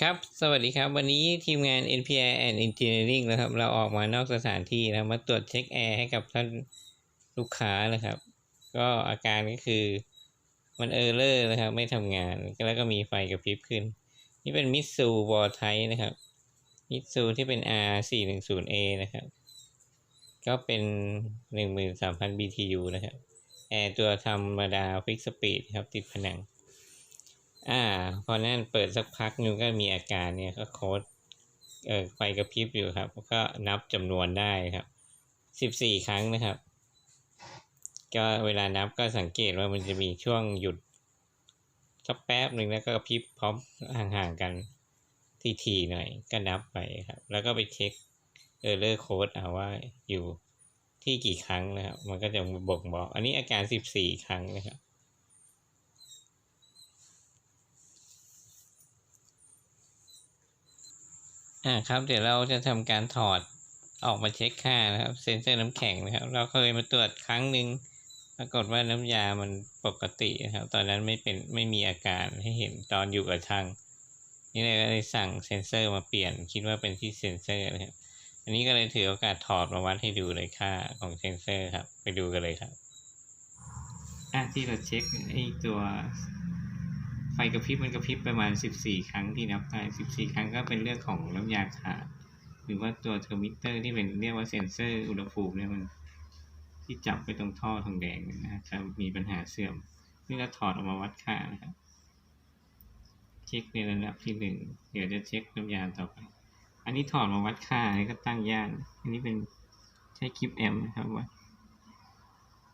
ครับ สวัสดีครับ วันนี้ทีมงาน NPI and Engineering นะครับ เราออกมานอกสถานที่นะมาตรวจเช็คแอร์ให้กับท่านลูกค้านะครับ ก็อาการก็คือมันเออร์เลอร์นะครับ ไม่ทำงาน แล้วก็มีไฟกระพริบขึ้น นี่เป็นมิตซูวอลไทนะครับมิตซูที่เป็น R 4 1 0 A นะครับ ก็เป็น 13,000 BTU นะครับ แอร์ตัวธรรมดาฟิกสปีดครับ ติดผนัง อ่า พอนั่นเปิดสักพักนึงก็มีอาการเนี่ยก็โค้ดเออไฟกระพริบอยู่ครับ ก็นับจำนวนได้ครับสิบสี่ครั้งนะครับ ก็เวลานับก็สังเกตว่ามันจะมีช่วงหยุดสักแป๊บหนึ่งแล้วก็กระพริบพร้อมห่างๆกันทีๆหน่อยก็นับไปครับ แล้วก็ไปเช็คเออเลอร์โค้ดเอาว่าอยู่ที่กี่ครั้งนะครับ มันก็จะบ่งบอก อันนี้อาการสิบสี่ครั้งนะครับ อ่าครับ เดี๋ยวเราจะทำการถอดออกมาเช็คค่านะครับ เซ็นเซอร์น้ำแข็งนะครับ เราเคยมาตรวจครั้งหนึ่งปรากฏว่าน้ำยามันปกตินะครับ ตอนนั้นไม่เป็นไม่มีอาการให้เห็นตอนอยู่กับช่างนี่เลยก็เลยสั่งเซ็นเซอร์มาเปลี่ยน คิดว่าเป็นที่เซ็นเซอร์นะครับ อันนี้ก็เลยถือโอกาสถอดมาวัดให้ดูเลยค่าของเซ็นเซอร์ครับ ไปดูกันเลยครับอะที่เราเช็คไอ้ตัว ไฟกระพริบมันกระพริบประมาณ 14 ครั้งที่นับได้ 14 ครั้งก็เป็นเรื่องของน้ำยาขาดหรือว่าตัวเทอร์มิเตอร์ที่เป็นเรียกว่าเซ็นเซอร์อุณหภูมิเนี่ยมันที่จับไปตรงท่อทองแดงเนี่ยนะจะมีปัญหาเสื่อมนี่เราถอดออกมาวัดค่านะครับ เช็คในระดับที่หนึ่งเดี๋ยวจะเช็คน้ำยาต่อไป อันนี้ถอดมาวัดค่าอันนี้ก็ตั้งย่านอันนี้เป็นใช้คลิปแอมนะครับว่า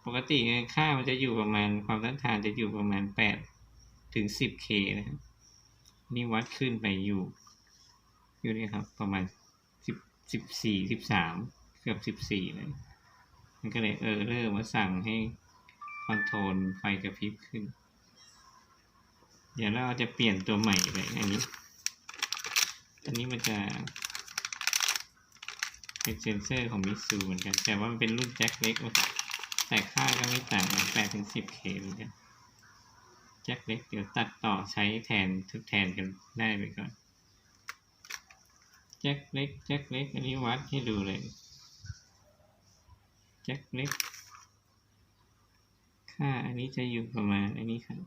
ปกติค่ามันจะอยู่ประมาณความต้านทานจะอยู่ประมาณ8 ถึง 10K นะครับ นี่วัดขึ้นไปอยู่ อยู่นี่ครับ ประมาณ 10 14 13 เกือบ 14 เลย มันก็เลยเออเริ่มมาสั่งให้คอนโทรลไฟกระพริบขึ้น เดี๋ยวเราจะเปลี่ยนตัวใหม่เลยอันนี้ อันนี้มันจะเป็นเซนเซอร์ของมิสูเหมือนกัน แต่ว่ามันเป็นรุ่นแจ็คเล็กแต่ค่าก็ไม่ต่างกัน8ถึง 10K เหมือนกัน จ็คเล็กเดี๋ยวตัดต่อใช้แทนทดแทนกันได้ไปก่อนแจ็คเล็กแจ็คเล็กอันนี้วัดให้ดูเลยแจ็คเล็กค่าอันนี้จะอยู่ประมาณอันนี้ครับ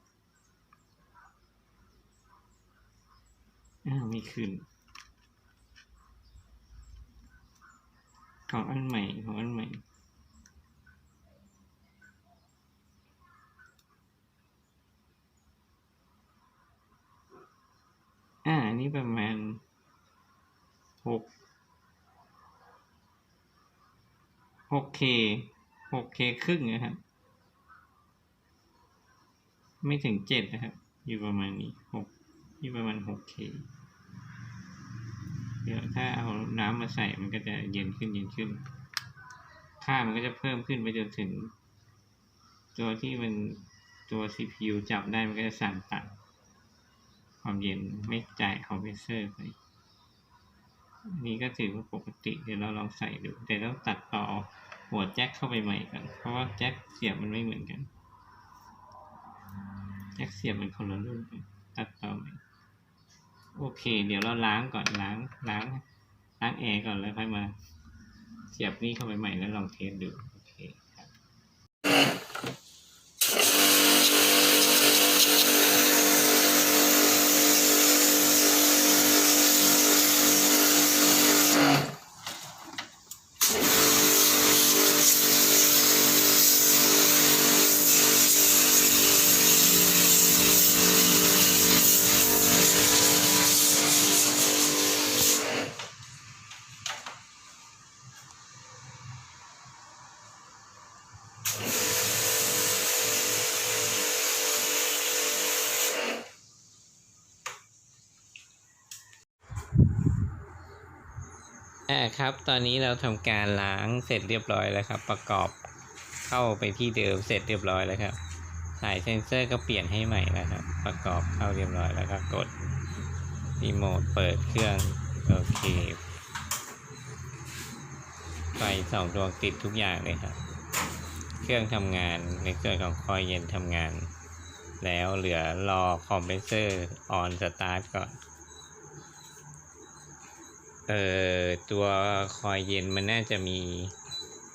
อ้าวไม่ขึ้น ของอันใหม่ของอันใหม่ อันนี้ประมาณหกหกเคหกเคครึ่งนะครับ ไม่ถึงเจ็ดนะครับ อยู่ประมาณนี้หกอยู่ประมาณหกเคเดี๋ยวถ้าเอาน้ำมาใส่มันก็จะเย็นขึ้นเย็นขึ้น ค่ามันก็จะเพิ่มขึ้นไปจนถึง ตัวที่มันตัว CPU จับได้มันก็จะสั่งตัด ความเย็นไม่จ่ายคอมเพรสเซอร์ไปนนี้ก็ถือว่าปกติเดี๋ยวเราลองใส่ดูแต่ต้องตัดต่อหัวแจ็คเข้าไปใหม่ก่อนเพราะว่าแจ็คเสียบมันไม่เหมือนกันแจ็คเสียบมันคนละรุ่นกันตัดต่อใหม่โอเค เดี๋ยวเราล้างก่อนล้างล้างล้างแอร์ก่อนแล้วค่อยมา เสียบนี่เข้าไปใหม่แล้วลองเทสดู อ่าครับ ตอนนี้เราทำการล้างเสร็จเรียบร้อยแล้วครับ ประกอบเข้าไปที่เดิมเสร็จเรียบร้อยแล้วครับสายเซนเซอร์ก็เปลี่ยนให้ใหม่แล้วครับ ประกอบเข้าเรียบร้อยแล้วก็กดรีโมทเปิดเครื่องโอเคไฟสองดวงติดทุกอย่างเลยครับ เครื่องทำงานในส่วนของคอยเย็นทำงาน แล้วเหลือรอคอมเพรสเซอร์ออนสตาร์ทก่อน เอ่อตัวคอยเย็นมันน่าจะมี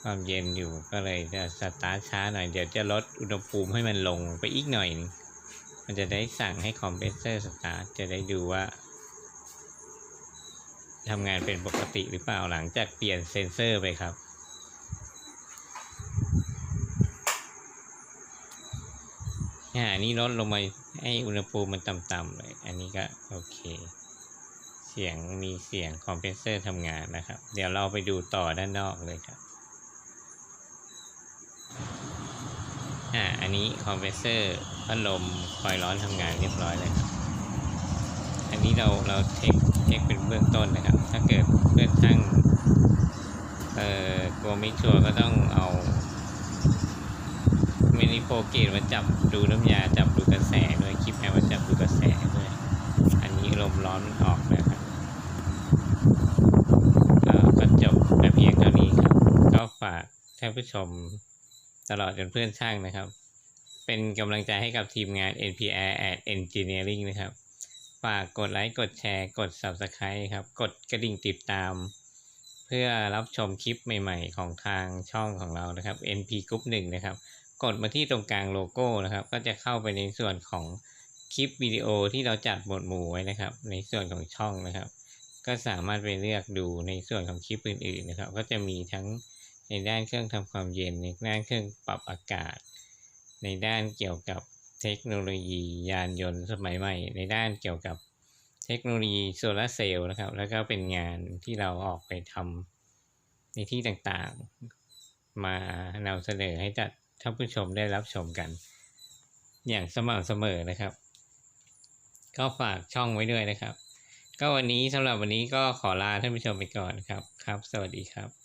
ความเย็นอยู่ก็เลยจะสตาร์ทช้าหน่อย เดี๋ยวจะลดอุณหภูมิให้มันลงไปอีกหน่อยนึงมันจะได้สั่งให้คอมเพรสเซอร์สตาร์ทจะได้ดูว่าทำงานเป็นปกติหรือเปล่าหลังจากเปลี่ยนเซนเซอร์ไปครับอ่าอันนี้ลดลงมาให้อุณหภูมิมันต่ำๆเลย อันนี้ก็โอเค สียงมีเสียงคอมเพรสเซอร์ทำงานนะครับ เดี๋ยวเราไปดูต่อด้านนอกเลยครับอ่าอันนี้คอมเพรสเซอร์พัดลมคอยร้อนทำงานเรียบร้อยเลยครับอันนี้เราเราเช็คเช็คเป็นเบื้องต้นนะครับ ถ้าเกิดเพื่อนช่างเอ่อกลัวไม่ชัวร์ก็ต้องเอามินิโปรเกตมาจับดูน้ำยาจับดูกระแสด้วยคลิปแอร์มาจับดูกระแสด้วยอันนี้ลมร้อนมันออกก็จบแต่เพียงเท่านี้ครับ ก็ฝาก ท่านผู้ชม ตลอดจนเพื่อนช่างนะครับ เป็นกำลังใจให้กับทีมงาน NPR at Engineering นะครับ ฝากกดไลค์ กดแชร์ กด Subscribe ครับ กดกระดิ่งติดตาม เพื่อรับชมคลิปใหม่ๆ ของทางช่องของเรานะครับ NP Group 1 นะครับ กดมาที่ตรงกลางโลโก้นะครับ ก็จะเข้าไปในส่วนของคลิปวิดีโอที่เราจัดหมวดหมู่ไว้นะครับ ในส่วนของช่องนะครับ ก็สามารถไปเลือกดูในส่วนของคลิปอื่นๆนะครับ ก็จะมีทั้ง ในด้านเครื่องทำความเย็น ในด้านเครื่องปรับอากาศ ในด้านเกี่ยวกับเทคโนโลยียานยนต์สมัยใหม่ ในด้านเกี่ยวกับเทคโนโลยีโซลาร์เซลล์นะครับ แล้วก็เป็นงานที่เราออกไปทำในที่ต่างๆ มานำเสนอให้ท่านผู้ชมได้รับชมกัน อย่างสม่ำเสมอนะครับ ก็ฝากช่องไว้ด้วยนะครับ ก็วันนี้สำหรับวันนี้ก็ขอลาท่านผู้ชมไปก่อนครับ ครับ สวัสดีครับ